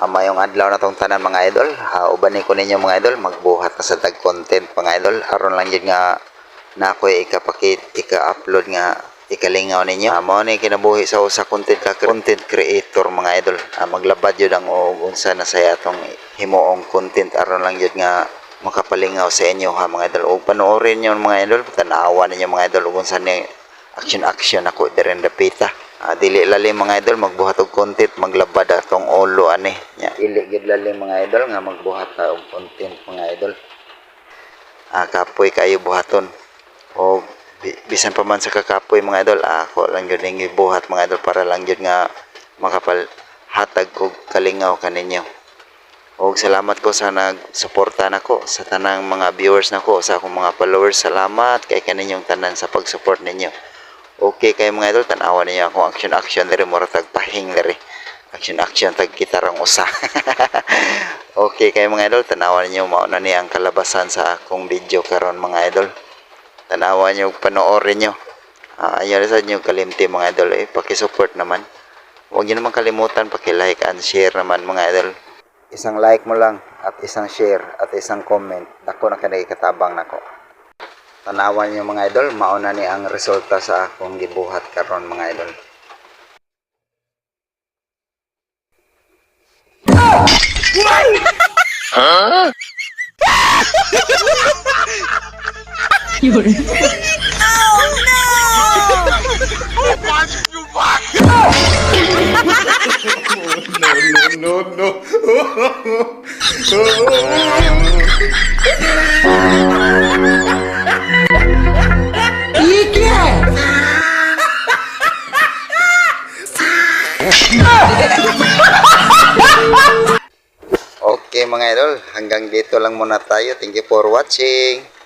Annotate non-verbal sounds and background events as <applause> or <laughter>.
Ama yung adlaw na tong tanan mga idol. Uh, uban ko ninyo mga idol magbuhat na sa tag content mga idol. aron lang yun nga na ako ikapakit ika-upload nga ikalingaw ninyo. Amo ni kinabuhi sa usa content ka content creator mga idol. Ah, maglabad yun ang og unsa na saya tong himuong content aron lang yun nga makapalingaw sa inyo ha mga idol. O panoorin nyo mga idol, tanawa ninyo mga idol ug unsa ni action action ako diren dapita. Ah, dili lalim mga idol magbuhat og content maglabad atong ulo ani. Nya dili gid lalim mga idol nga magbuhat og content mga idol. Ah, kapoy kayo buhaton. O bi- bisan pa man sa kakapoy mga idol, ah, ako lang yun yung buhat mga idol para lang yun nga makapal hatag og kalingaw kaninyo. Og salamat ko sa nagsuporta nako sa tanang mga viewers nako sa akong mga followers. Salamat kay kaninyong tanan sa pag-support ninyo. Okay kay mga idol, tanawa ninyo akong action action diri mura tag pahing diri. Action action tag gitarang usa. <laughs> okay kay mga idol, tanawa ninyo mao na ni ang kalabasan sa akong video karon mga idol. Tanawa nyo, panoorin nyo. Ah, ayaw sa inyo kalimti mga idol, eh, pakisupport naman. Huwag nyo naman kalimutan, paki-like and share naman mga idol. Isang like mo lang at isang share at isang comment. Dako na kanay katabang nako. Tanawan nyo mga idol, mauna ni ang resulta sa akong gibuhat karon mga idol. Okay mga idol, hanggang dito lang muna tayo. Thank you for watching.